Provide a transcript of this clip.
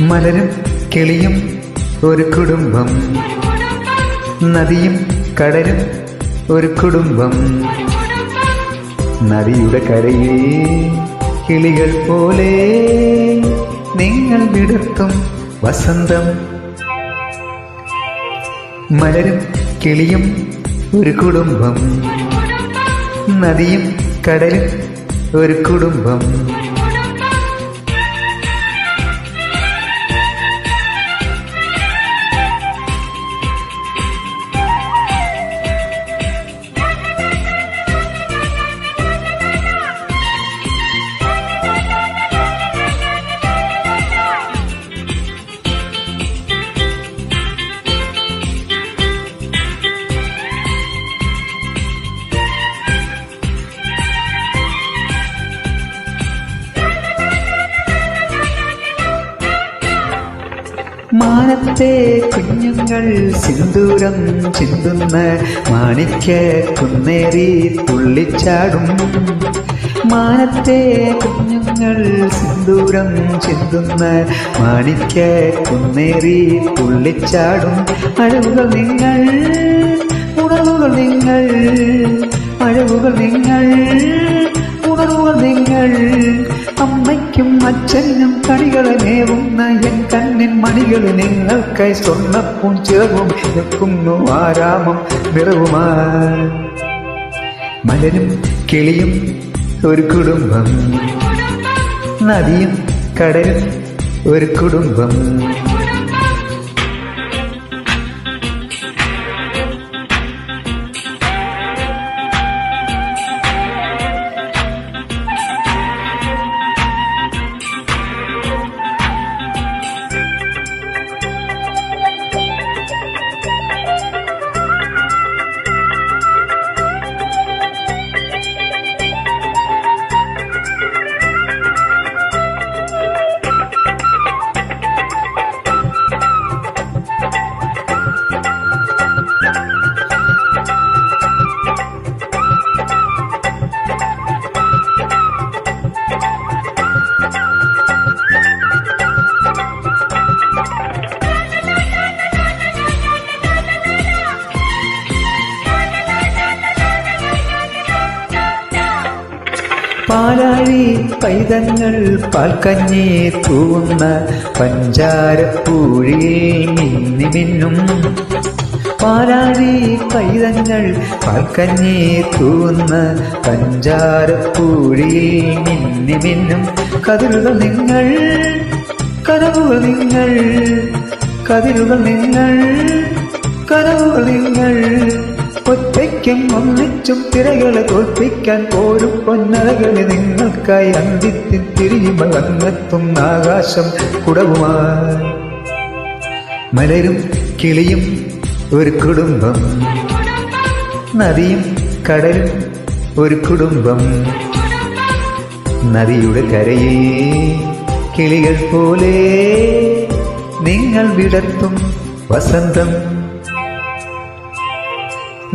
മലരും കിളിയും ഒരു കുടുംബം. നദിയും കടലും ഒരു കുടുംബം. നദിയുടെ കരയിൽ കിളികൾ പോലെ നിങ്ങൾ വിടർത്തും വസന്തം. മലരും കിളിയും ഒരു കുടുംബം. നദിയും കടലും ഒരു കുടുംബം. മാനത്തെ കുഞ്ഞുങ്ങൾ സിന്ദൂരം ചിന്തുന്ന മാണിക്യ കുന്നേറി തുള്ളിച്ചാടും. മാനത്തെ കുഞ്ഞുങ്ങൾ സിന്ദൂരം ചിന്തുന്ന മാണിക്യ കുന്നേറി തുള്ളിച്ചാടും. അഴവുകൾ നിങ്ങൾ ഉണർവുകൾ നിങ്ങൾ അഴവുകൾ നിങ്ങൾ ഉണർവുകൾ നിങ്ങൾ അമ്മയ്ക്കും അച്ഛനും കണികളെ നേവുന്ന എൻ കണ്ണിൻ മണികൾ നിങ്ങൾക്കായി സ്വർണപ്പും ചെറുവും നിൽക്കുന്നു ആരാമം നിറവുമായി മലരും കിളിയും ഒരു കുടുംബം. നദിയും കടലും ഒരു കുടുംബം. പാലാഴി പൈതങ്ങൾ പാൽക്കഞ്ഞി തൂവുന്ന പഞ്ചാരപ്പൂഴിയിൽ മിന്നി മിന്നും. പാലാഴി പൈതങ്ങൾ പാൽക്കഞ്ഞി തൂവുന്ന പഞ്ചാരപ്പൂഴിയിൽ മിന്നി മിന്നും. കതിരുകൾ നിങ്ങൾ കനവുകൾ നിങ്ങൾ കതിരുകൾ നിങ്ങൾ കനവുകൾ നിങ്ങൾ ഒറ്റയ്ക്കും ഒന്നിച്ചും തിരകളെ തോൽപ്പിക്കാൻ പോരും പൊന്നരകളെ നിങ്ങൾക്കായി അന്തിത്തിൽ തിരിയുമ്പോൾ അങ്ങെത്തും ആകാശം കുടവുമായി. മലരും കിളിയും ഒരു കുടുംബം. നദിയും കടലും ഒരു കുടുംബം. നദിയുടെ കരയിൽ കിളികൾ പോലെ നിങ്ങൾ വിടർത്തും വസന്തം.